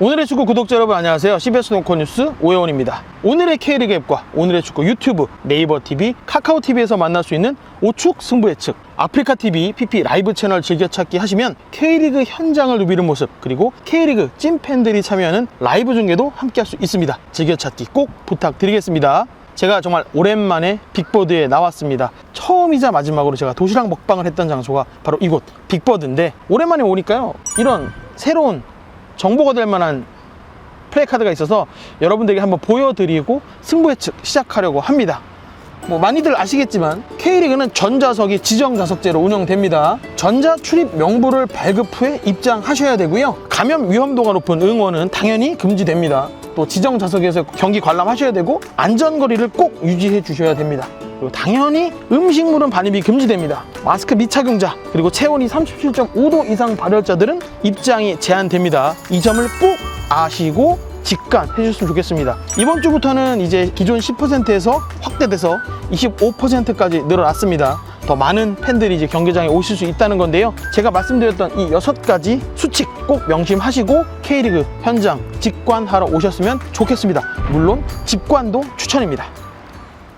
오늘의 축구 구독자 여러분 안녕하세요. CBS 농코 뉴스 오해원입니다. 오늘의 K리그 앱과 오늘의 축구 유튜브, 네이버 TV, 카카오 TV에서 만날 수 있는 오축 승부 예측, 아프리카 TV, PP 라이브 채널 즐겨찾기 하시면 K리그 현장을 누비는 모습 그리고 K리그 찐 팬들이 참여하는 라이브 중계도 함께 할 수 있습니다. 즐겨찾기 꼭 부탁드리겠습니다. 제가 정말 오랜만에 빅보드에 나왔습니다. 처음이자 마지막으로 제가 도시락 먹방을 했던 장소가 바로 이곳 빅보드인데 오랜만에 오니까요. 이런 새로운 정보가 될 만한 플레이 카드가 있어서 여러분들에게 한번 보여드리고 승부 예측 시작하려고 합니다. 뭐 많이들 아시겠지만 K리그는 전자석이 지정 좌석제로 운영됩니다. 전자 출입 명부를 발급 후에 입장하셔야 되고요. 감염 위험도가 높은 응원은 당연히 금지됩니다. 또 지정 좌석에서 경기 관람하셔야 되고 안전거리를 꼭 유지해 주셔야 됩니다. 그리고 당연히 음식물은 반입이 금지됩니다. 마스크 미착용자 그리고 체온이 37.5도 이상 발열자들은 입장이 제한됩니다. 이 점을 꼭 아시고 직관해 주셨으면 좋겠습니다. 이번 주부터는 이제 기존 10%에서 확대돼서 25%까지 늘어났습니다. 더 많은 팬들이 이제 경기장에 오실 수 있다는 건데요. 제가 말씀드렸던 이 여섯 가지 수칙 꼭 명심하시고 K리그 현장 직관하러 오셨으면 좋겠습니다. 물론 직관도 추천입니다.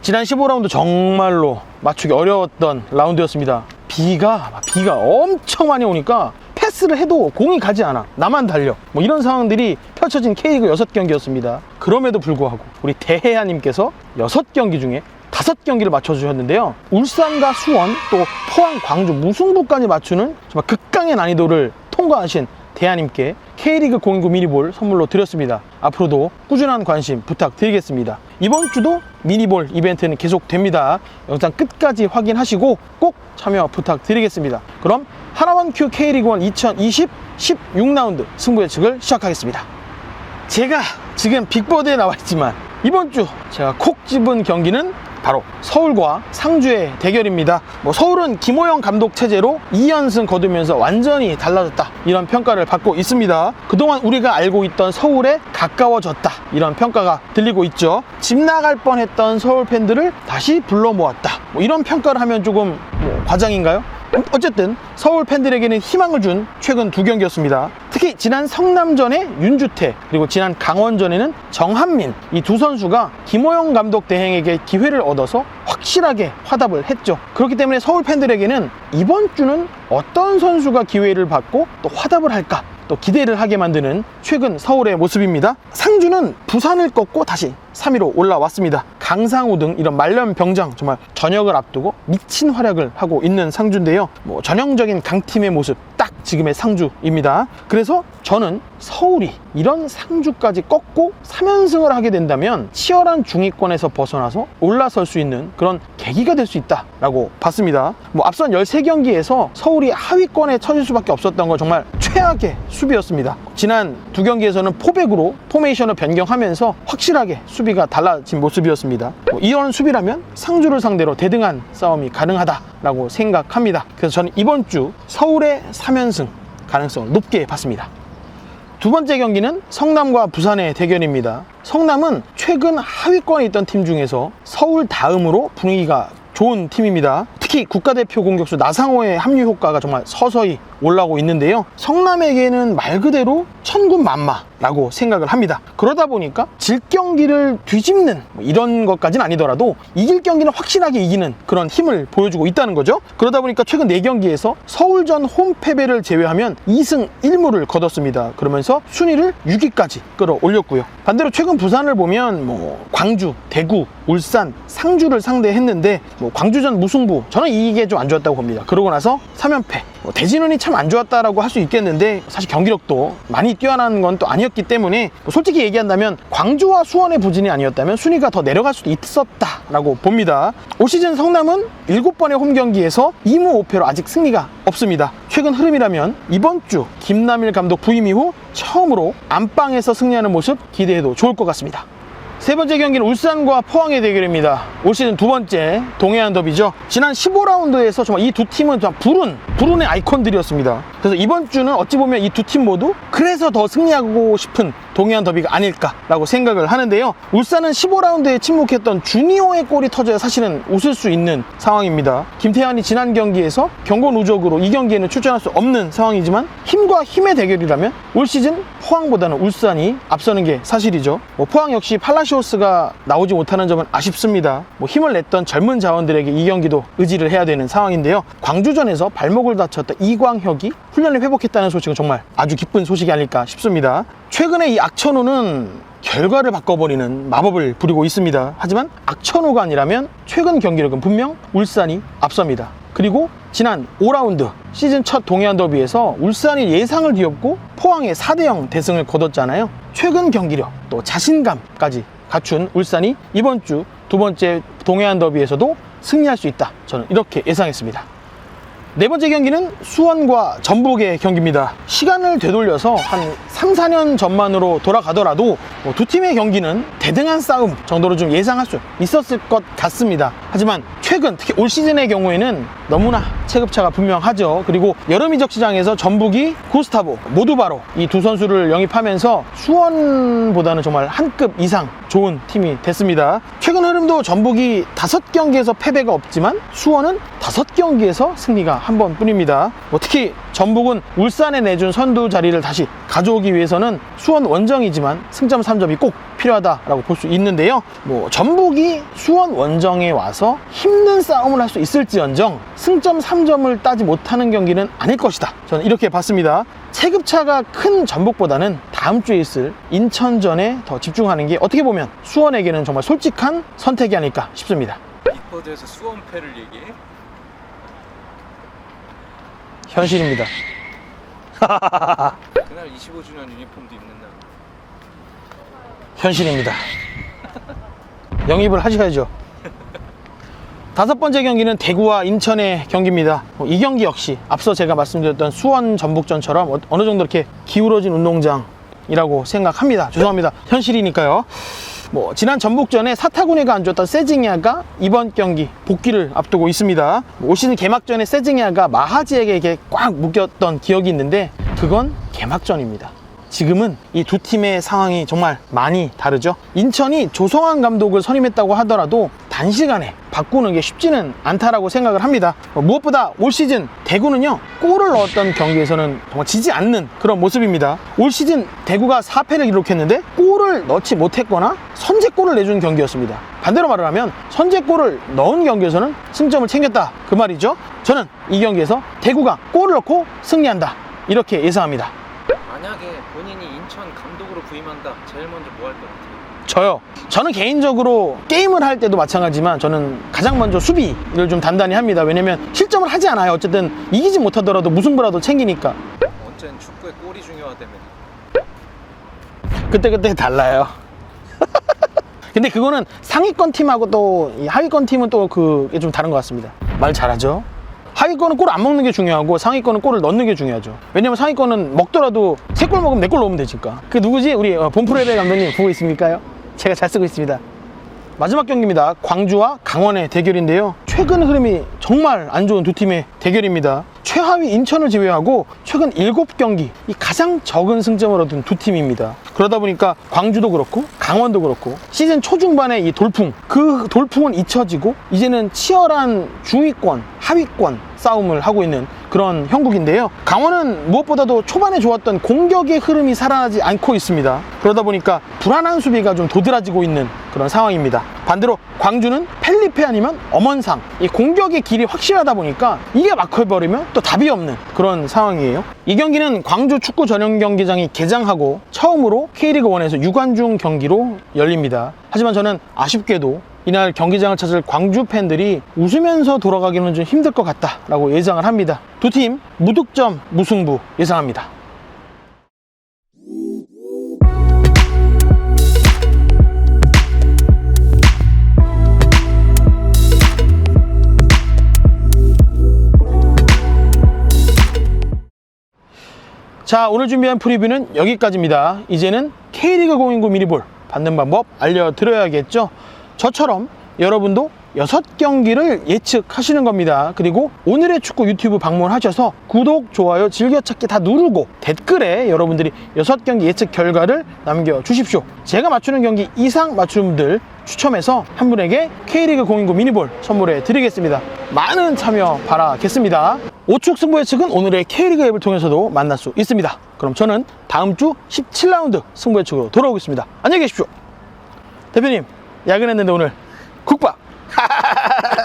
지난 15라운드 정말로 맞추기 어려웠던 라운드였습니다. 비가 비가 엄청 많이 오니까 패스를 해도 공이 가지 않아. 나만 달려. 뭐 이런 상황들이 펼쳐진 K리그 6경기였습니다. 그럼에도 불구하고 우리 대해야님께서 6경기 중에 다섯 경기를 맞춰주셨는데요. 울산과 수원, 또 포항, 광주, 무승부까지 맞추는 정말 극강의 난이도를 통과하신 대하님께 K리그 029 미니볼 선물로 드렸습니다. 앞으로도 꾸준한 관심 부탁드리겠습니다. 이번 주도 미니볼 이벤트는 계속됩니다. 영상 끝까지 확인하시고 꼭 참여 부탁드리겠습니다. 그럼 하나원 큐 K리그 1 2020 16라운드 승부 예측을 시작하겠습니다. 제가 지금 빅보드에 나와 있지만 이번 주 제가 콕 집은 경기는 바로 서울과 상주의 대결입니다. 뭐 서울은 김호영 감독 체제로 2연승 거두면서 완전히 달라졌다. 이런 평가를 받고 있습니다. 그동안 우리가 알고 있던 서울에 가까워졌다. 이런 평가가 들리고 있죠. 집 나갈 뻔했던 서울 팬들을 다시 불러 모았다. 뭐 이런 평가를 하면 조금 뭐 과장인가요? 어쨌든 서울 팬들에게는 희망을 준 최근 두 경기였습니다. 특히 지난 성남전에 윤주태 그리고 지난 강원전에는 정한민 이 두 선수가 김호영 감독 대행에게 기회를 얻어서 확실하게 화답을 했죠. 그렇기 때문에 서울 팬들에게는 이번 주는 어떤 선수가 기회를 받고 또 화답을 할까 또 기대를 하게 만드는 최근 서울의 모습입니다. 상주는 부산을 꺾고 다시 3위로 올라왔습니다. 강상우 등 이런 말년 병장 정말 전역을 앞두고 미친 활약을 하고 있는 상주인데요. 뭐 전형적인 강팀의 모습 딱 지금의 상주입니다. 그래서 저는 서울이 이런 상주까지 꺾고 3연승을 하게 된다면 치열한 중위권에서 벗어나서 올라설 수 있는 그런 계기가 될 수 있다라고 봤습니다. 뭐 앞선 13경기에서 서울이 하위권에 처질 수밖에 없었던 건 정말 최악의 수비였습니다. 지난 두 경기에서는 포백으로 포메이션을 변경하면서 확실하게 수비가 달라진 모습이었습니다. 뭐 이런 수비라면 상주를 상대로 대등한 싸움이 가능하다라고 생각합니다. 그래서 저는 이번 주 서울의 3연승 가능성을 높게 봤습니다. 두 번째 경기는 성남과 부산의 대결입니다. 성남은 최근 하위권에 있던 팀 중에서 서울 다음으로 분위기가 좋은 팀입니다. 특히 국가대표 공격수 나상호의 합류 효과가 정말 서서히 올라오고 있는데요. 성남에게는 말 그대로 천군 만마라고 생각을 합니다. 그러다 보니까 질 경기를 뒤집는 뭐 이런 것까지는 아니더라도 이길 경기는 확실하게 이기는 그런 힘을 보여주고 있다는 거죠. 그러다 보니까 최근 4경기에서 서울전 홈 패배를 제외하면 2승 1무를 거뒀습니다. 그러면서 순위를 6위까지 끌어올렸고요. 반대로 최근 부산을 보면 뭐 광주, 대구, 울산, 상주를 상대했는데 뭐 광주전 무승부 저는 이게 좀 안 좋았다고 봅니다. 그러고 나서 3연패 뭐 대진운이 참 안 좋았다라고 할 수 있겠는데 사실 경기력도 많이 뛰어난 건 또 아니었기 때문에 뭐 솔직히 얘기한다면 광주와 수원의 부진이 아니었다면 순위가 더 내려갈 수도 있었다라고 봅니다. 올 시즌 성남은 7번의 홈 경기에서 2무 5패로 아직 승리가 없습니다. 최근 흐름이라면 이번 주 김남일 감독 부임 이후 처음으로 안방에서 승리하는 모습 기대해도 좋을 것 같습니다. 세 번째 경기는 울산과 포항의 대결입니다. 올 시즌 두 번째 동해안 더비죠. 지난 15라운드에서 정말 이 두 팀은 정말 불운, 불운의 아이콘들이었습니다. 그래서 이번 주는 어찌 보면 이 두 팀 모두 그래서 더 승리하고 싶은 동해안 더비가 아닐까라고 생각을 하는데요. 울산은 15라운드에 침묵했던 주니오의 골이 터져야 사실은 웃을 수 있는 상황입니다. 김태환이 지난 경기에서 경고 누적으로 이 경기에는 출전할 수 없는 상황이지만 힘과 힘의 대결이라면 올 시즌 포항보다는 울산이 앞서는 게 사실이죠. 뭐 포항 역시 팔라시오스가 나오지 못하는 점은 아쉽습니다. 뭐 힘을 냈던 젊은 자원들에게 이 경기도 의지를 해야 되는 상황인데요. 광주전에서 발목을 다쳤던 이광혁이 훈련을 회복했다는 소식은 정말 아주 기쁜 소식이 아닐까 싶습니다. 최근에 이 악천후는 결과를 바꿔버리는 마법을 부리고 있습니다. 하지만 악천후가 아니라면 최근 경기력은 분명 울산이 앞섭니다. 그리고 지난 5라운드 시즌 첫 동해안 더비에서 울산이 예상을 뒤엎고 포항에 4대0 대승을 거뒀잖아요. 최근 경기력 또 자신감까지 갖춘 울산이 이번 주 두 번째 동해안 더비에서도 승리할 수 있다. 저는 이렇게 예상했습니다. 네 번째 경기는 수원과 전북의 경기입니다. 시간을 되돌려서 한 3, 4년 전만으로 돌아가더라도 뭐두 팀의 경기는 대등한 싸움 정도로 좀 예상할 수 있었을 것 같습니다. 하지만 최근 특히 올 시즌의 경우에는 너무나 체급차가 분명하죠. 그리고 여름 이적 시장에서 전북이 구스타보, 모두바로 이 두 선수를 영입하면서 수원보다는 정말 한 급 이상 좋은 팀이 됐습니다. 최근 흐름도 전북이 다섯 경기에서 패배가 없지만 수원은 다섯 경기에서 승리가 한 번뿐입니다. 뭐 특히 전북은 울산에 내준 선두 자리를 다시 가져오기 위해서는 수원 원정이지만 승점 3점이 꼭 필요하다라고 볼 수 있는데요. 뭐 전북이 수원 원정에 와서 힘든 싸움을 할 수 있을지언정 승점 3점을 따지 못하는 경기는 아닐 것이다. 저는 이렇게 봤습니다. 체급차가 큰 전북보다는 다음 주에 있을 인천전에 더 집중하는 게 어떻게 보면 수원에게는 정말 솔직한 선택이 아닐까 싶습니다. 빅버드에서 수원패를 얘기해? 현실입니다. 그날 25주년 유니폼도 입는 날 현실입니다. 영입을 하셔야죠. 다섯 번째 경기는 대구와 인천의 경기입니다. 뭐이 경기 역시 앞서 제가 말씀드렸던 수원 전북전처럼 어- 어느 정도 이렇게 기울어진 운동장이라고 생각합니다. 죄송합니다. 현실이니까요. 뭐 지난 전북전에 사타구니가 안 좋았던 세징야가 이번 경기 복귀를 앞두고 있습니다. 뭐올 시즌 개막전에 세징야가 마하지에게 꽉 묶였던 기억이 있는데 그건 개막전입니다. 지금은 이 두 팀의 상황이 정말 많이 다르죠. 인천이 조성환 감독을 선임했다고 하더라도 단시간에 바꾸는 게 쉽지는 않다라고 생각을 합니다. 어, 무엇보다 올 시즌 대구는요 골을 넣었던 경기에서는 정말 지지 않는 그런 모습입니다. 올 시즌 대구가 4패를 기록했는데 골을 넣지 못했거나 선제골을 내준 경기였습니다. 반대로 말을 하면 선제골을 넣은 경기에서는 승점을 챙겼다 그 말이죠. 저는 이 경기에서 대구가 골을 넣고 승리한다 이렇게 예상합니다. 만약에 본인이 인천 감독으로 부임한다 제일 먼저 뭐 할 것 같아요? 저요. 저는 개인적으로 게임을 할 때도 마찬가지지만 저는 가장 먼저 수비를 좀 단단히 합니다. 왜냐면 실점을 하지 않아요. 어쨌든 이기지 못하더라도 무승부라도 챙기니까. 언젠 축구에 골이 중요하다면 그때그때 달라요. 근데 그거는 상위권 팀하고 또 이 하위권 팀은 또 그게 좀 다른 것 같습니다. 말 잘하죠? 하위권은 골 안 먹는 게 중요하고 상위권은 골을 넣는 게 중요하죠. 왜냐면 상위권은 먹더라도 세 골 먹으면 네골 넣으면 되니까. 그 누구지? 우리 어, 본프레베 감독님 보고 있습니까요? 제가 잘 쓰고 있습니다. 마지막 경기입니다. 광주와 강원의 대결인데요. 최근 흐름이 정말 안 좋은 두 팀의 대결입니다. 최하위 인천을 제외하고 최근 7경기 이 가장 적은 승점을 얻은 두 팀입니다. 그러다 보니까 광주도 그렇고 강원도 그렇고 시즌 초중반에 이 돌풍 그 돌풍은 잊혀지고 이제는 치열한 중위권 하위권 싸움을 하고 있는 그런 형국인데요. 강원은 무엇보다도 초반에 좋았던 공격의 흐름이 살아나지 않고 있습니다. 그러다 보니까 불안한 수비가 좀 도드라지고 있는 그런 상황입니다. 반대로 광주는 펠리페 아니면 엄원상 이 공격의 길이 확실하다 보니까 이게 막혀버리면 또 답이 없는 그런 상황이에요. 이 경기는 광주 축구 전용 경기장이 개장하고 처음으로 K리그 1에서 유관중 경기로 열립니다. 하지만 저는 아쉽게도 이날 경기장을 찾을 광주 팬들이 웃으면서 돌아가기는 좀 힘들 것 같다라고 예상을 합니다. 두 팀 무득점 무승부 예상합니다. 자 오늘 준비한 프리뷰는 여기까지입니다 이제는 K리그 공인구 미니볼 받는 방법 알려드려야겠죠 저처럼 여러분도 여섯 경기를 예측하시는 겁니다. 그리고 오늘의 축구 유튜브 방문하셔서 구독, 좋아요, 즐겨찾기 다 누르고 댓글에 여러분들이 여섯 경기 예측 결과를 남겨주십시오. 제가 맞추는 경기 이상 분들 추첨해서 한 분에게 K리그 공인구 미니볼 선물해 드리겠습니다. 많은 참여 바라겠습니다. 오축 승부의 측은 오늘의 K리그 앱을 통해서도 만날 수 있습니다. 그럼 저는 다음 주 17라운드 승부의 측으로 돌아오겠습니다. 안녕히 계십시오. 대표님, 야근했는데 오늘 국밥!